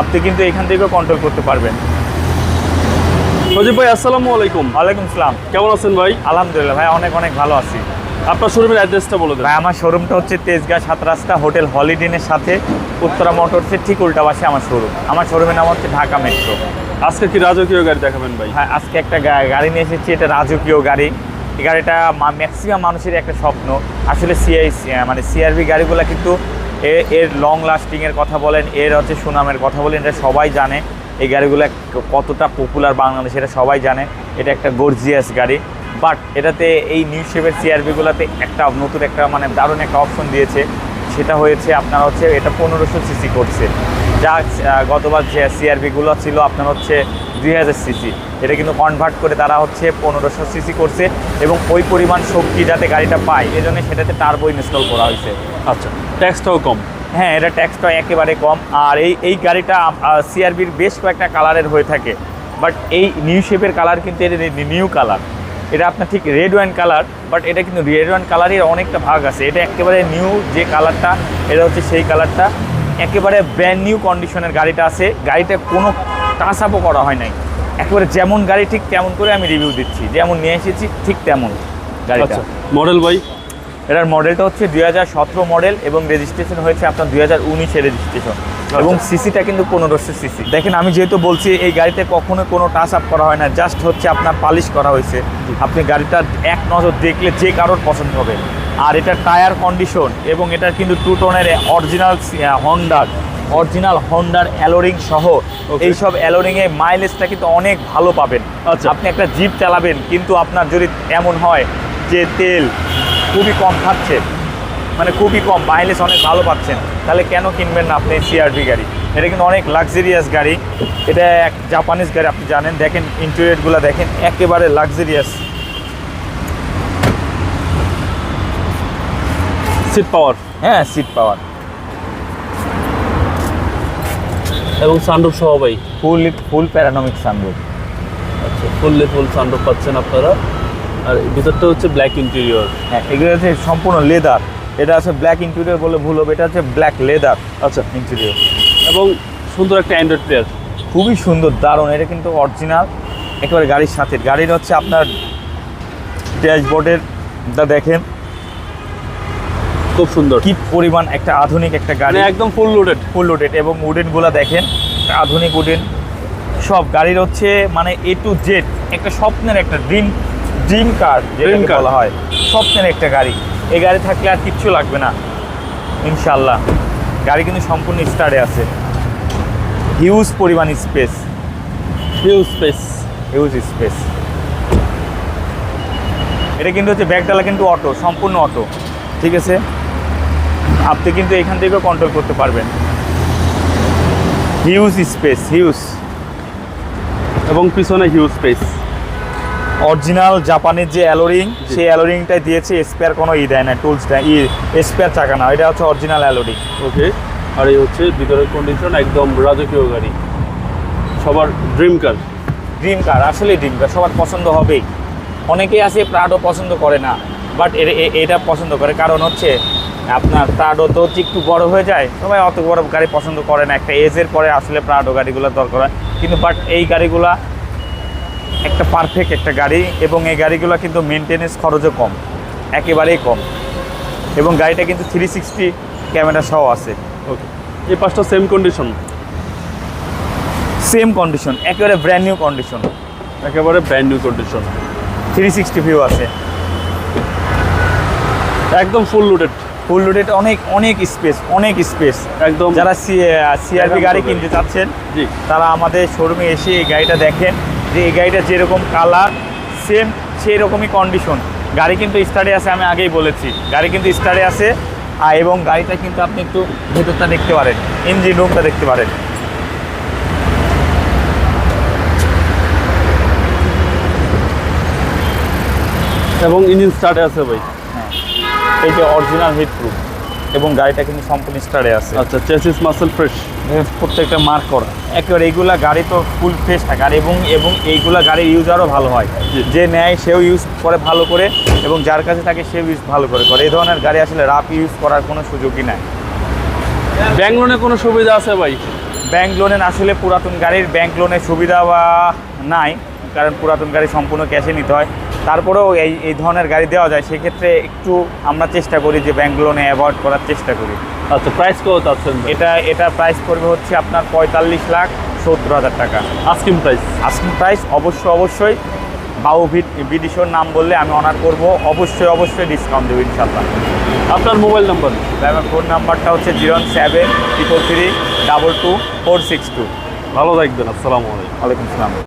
আপনি কিন্তু এখান থেকেও কন্ট্রোল করতে পারবেন। সজীব ভাই আসসালামু আলাইকুম। ওয়ালাইকুম সালাম। কেমন আছেন ভাই? আলহামদুলিল্লাহ ভাই অনেক অনেক ভালো আছি। আপনার শোরুমের অ্যাড্রেসটা বলে দেন। ভাই আমার শোরুমটা হচ্ছে তেজগাঁ সাত রাস্তা হোটেল হলিডেনের সাথে উত্তরা মোটরসের ঠিক উল্টা পাশে আমার শোরুম। আমার শোরুমের নাম হচ্ছে ঢাকা মেট্রো। আজকে কি রাজকীয় গাড়ি দেখাবেন ভাই? হ্যাঁ আজকে একটা গাড়ি নিয়ে এসেছি এটা রাজকীয় গাড়ি। এই গাড়িটা ম্যাক্সিমাম মানুষের একটা স্বপ্ন। আসলে সিআই মানে সিআরবি গাড়িগুলো কিন্তু এর লং লাস্টিংয়ের কথা বলেন, এর হচ্ছে সুনামের কথা বলেন, এটা সবাই জানে। এই গাড়িগুলো কতটা পপুলার বাংলাদেশে, এটা সবাই জানে। এটা একটা গর্জিয়াস গাড়ি। বাট এটাতে এই নিউ শেপের সিআরবিগুলোতে একটা নতুন একটা মানে দারুণ একটা অপশন দিয়েছে। সেটা হয়েছে আপনার হচ্ছে, এটা পনেরোশো সিসি করছে। যা গতবার যে সিআরবিগুলো ছিল, আপনার হচ্ছে দুই হাজার সিসি এটা কিন্তু কনভার্ট করে তারা হচ্ছে পনেরোশো সিসি করছে। এবং ওই পরিমাণ শক্তি যাতে গাড়িটা পায়, এজন্য সেটাতে টার্বো ইনস্টল করা হয়েছে। আচ্ছা ট্যাক্সটাও কম। হ্যাঁ এটা ট্যাক্সটা একেবারে কম। আর এই এই গাড়িটা সিআরবির বেশ কয়েকটা কালারের হয়ে থাকে। বাট এই নিউ শেপের কালার কিন্তু এটা নিউ কালার। এটা আপনার ঠিক রেড ওয়াইন কালার বাট এটা কিন্তু রেড ওয়াইন কালারের অনেকটা ভাগ আছে। এটা একেবারে নিউ যে কালারটা এটা হচ্ছে সেই কালারটা। একেবারে ব্র্যান্ড নিউ কন্ডিশনের গাড়িটা আছে। গাড়িটা কোনো টাচ আপও করা হয় নাই। একেবারে যেমন গাড়ি ঠিক তেমন করে আমি রিভিউ দিচ্ছি। যেমন নিয়ে এসেছি ঠিক তেমন গাড়িটা। আচ্ছা মডেল ভাই? এটার মডেলটা হচ্ছে দুই হাজার সতেরো মডেল এবং রেজিস্ট্রেশন হয়েছে আপনার দুই হাজার উনিশে রেজিস্ট্রেশন এবং সিসিটা কিন্তু পনেরোশো সিসি দেখেন আমি যেহেতু বলছি এই গাড়িতে কখনো কোনো টাচ আপ করা হয় না জাস্ট হচ্ছে আপনার পালিশ করা হয়েছে। আপনি গাড়িটা এক নজর দেখলে যে কারোর পছন্দ হবে। আর এটার টায়ার কন্ডিশন এবং এটার কিন্তু টু টোনের অরিজিনাল হন্ডার অরিজিনাল হন্ডার অ্যালোরিং সহ এইসব অ্যালোরিংয়ে মাইলেজটা কিন্তু অনেক ভালো পাবেন। আচ্ছা। আপনি একটা জিপ চালাবেন কিন্তু আপনার যদি এমন হয় যে তেল খুবই কম খাচ্ছে মানে খুবই কম মাইলেজ অনেক ভালো পাচ্ছেন। তাহলে কেন কিনবেন না আপনি সিআরভি গাড়ি? এটা কিন্তু অনেক লাক্সারিয়াস গাড়ি। এটা এক জাপানিজ গাড়ি আপনি জানেন। দেখেন ইন্টেরিয়রগুলো দেখেন একেবারে লাক্সারিয়াস সিট পাওয়ার হ্যাঁ সিট পাওয়ার এবং সানরুফ সহ ভাই। ফুল ফুল প্যারানমিক সানরুফ আচ্ছা ফুললি ফুল সানরুফ পাচ্ছেন আপনারা। আর ভিতরটা হচ্ছে ব্ল্যাক ইন্টেরিয়র হ্যাঁ এগুলো হচ্ছে সম্পূর্ণ লেদার এটা আছে ব্ল্যাক ইন্টেরিয়র বলে ভুল হবে এটা হচ্ছে ব্ল্যাক লেদার আচ্ছা। ইন্টেরিয়র এবং সুন্দর একটা অ্যান্ড্রয়েড প্লেয়ার খুবই সুন্দর দারুণ। এটা কিন্তু অরিজিনাল একেবারে গাড়ির সাথে। গাড়ির হচ্ছে আপনার ড্যাশবোর্ডের দা দেখেন। খুব সুন্দর। কি পরিমাণ একটা আধুনিক একটা গাড়ি। মানে একদম ফুল লোডেড ফুল লোডেড এবং উডেনগুলো দেখেন আধুনিক উডেন সব গাড়ির হচ্ছে মানে এ টু জেড একটা স্বপ্নের একটা ড্রিম ড্রিম কার যেটাকে। বলা হয়। স্বপ্নের একটা গাড়ি। এই গাড়ি থাকলে আর কিচ্ছু লাগবে না। ইনশাল্লাহ গাড়ি কিন্তু সম্পূর্ণ স্টারে আছে। হিউজ পরিমাণ space huge space huge space এটা কিন্তু হচ্ছে ব্যাগডালা কিন্তু অটো সম্পূর্ণ অটো। ঠিক আছে? আপনি কিন্তু এখান থেকেও কন্ট্রোল করতে পারবেন। হিউজ স্পেস হিউজ এবং পিছনে হিউজ স্পেস অরিজিনাল জাপানের যে অ্যালোরিং সেই অ্যালোরিংটাই দিয়েছে স্পেয়ার কোনো ই দেয় না টুলস দেয় ই স্পেয়ার চাকা না এটা হচ্ছে অরিজিনাল অ্যালোরিং। ওকে আর এই হচ্ছে ভিতরের কন্ডিশন একদম রাজকীয় গাড়ি। সবার ড্রিম কার ড্রিম কার আসলে ড্রিম কার সবার পছন্দ হবেই। অনেকেই আছে প্রাডো পছন্দ করে না বাট এটা পছন্দ করে। কারণ হচ্ছে আপনার প্রাডো তো একটু বড় হয়ে যায় সবাই অত বড় গাড়ি পছন্দ করে না একটা এজের পরে আসলে প্রাডো গাড়িগুলো দরকার হয়। কিন্তু বাট এই গাড়িগুলা একটা পারফেক্ট একটা গাড়ি এবং এই গাড়িগুলো কিন্তু মেনটেনেন্স খরচও কম একেবারেই কম। এবং গাড়িটা কিন্তু থ্রি সিক্সটি ক্যামেরা সহ আছে। ওকে এই পাঁচটা সেম কন্ডিশন সেম কন্ডিশন একেবারে ব্র্যান্ড নিউ কন্ডিশন একেবারে brand new condition three sixty view আছে। একদম ফুল লোডেড ফুল লোডেড অনেক অনেক স্পেস অনেক স্পেস একদম যারা সিআরপি গাড়ি কিনতে চাচ্ছেন জি। তারা আমাদের শোরুমে এসে এই গাড়িটা দেখেন। যে এই গাড়িটা যেরকম কালার সেম সেই রকমই কন্ডিশন গাড়ি কিন্তু স্টার্টে আছে আমি আগেই বলেছি। গাড়ি কিন্তু স্টার্টে আছে এবং গাড়িটা কিন্তু আপনি একটু ভেতরটা দেখতে পারেন ইঞ্জিন রুমটা দেখতে পারেন। এবং ইঞ্জিন স্টার্টে আছে ভাই। এই যে অরিজিনাল হিট প্রুফ এবং গাড়িটা কিন্তু সম্পূর্ণ স্টারে আছে। আচ্ছা চেসিস মাসেল ফ্রেশ প্রত্যেকটা মার্ক করা। একেবারে এইগুলা গাড়ি তো ফুল ফ্রেশ থাকে। আর এবং এবং এইগুলা গাড়ির ইউজ আরও ভালো হয়। যে নেয় সেও ইউজ করে ভালো করে এবং যার কাছে থাকে সেও ইউজ ভালো করে করে। এই ধরনের গাড়ি আসলে রাফ ইউজ করার কোনো সুযোগই নাই। ব্যাঙ্গলোনে কোনো সুবিধা আছে ভাই? ব্যাংক লোনের আসলে পুরাতন গাড়ির ব্যাংক লোনের সুবিধা বা নাই। কারণ পুরাতন গাড়ি সম্পূর্ণ ক্যাশে নিতে হয়। তারপরেও এই এই ধরনের গাড়ি দেওয়া যায় সেক্ষেত্রে একটু আমরা চেষ্টা করি যে ব্যাংক লোনে অ্যাভয়েড করার চেষ্টা করি। আচ্ছা প্রাইস কত চাচ্ছেন? এটা এটা প্রাইস পড়বে হচ্ছে আপনার পঁয়তাল্লিশ লাখ সত্তর হাজার টাকা। আস্কিং প্রাইস আস্কিং প্রাইস অবশ্যই অবশ্যই। বাউ বিডিশোর নাম বললে আমি অনার করব। অবশ্যই অবশ্যই ডিসকাউন্ট দেবো ইনশাল্লাহ আপনার মোবাইল নাম্বার আমার ফোন নাম্বারটা হচ্ছে zero seven triple three double two four six two ভালো থাকবেন আসসালামু আলাইকুম। ওয়ালাইকুম আসসালাম।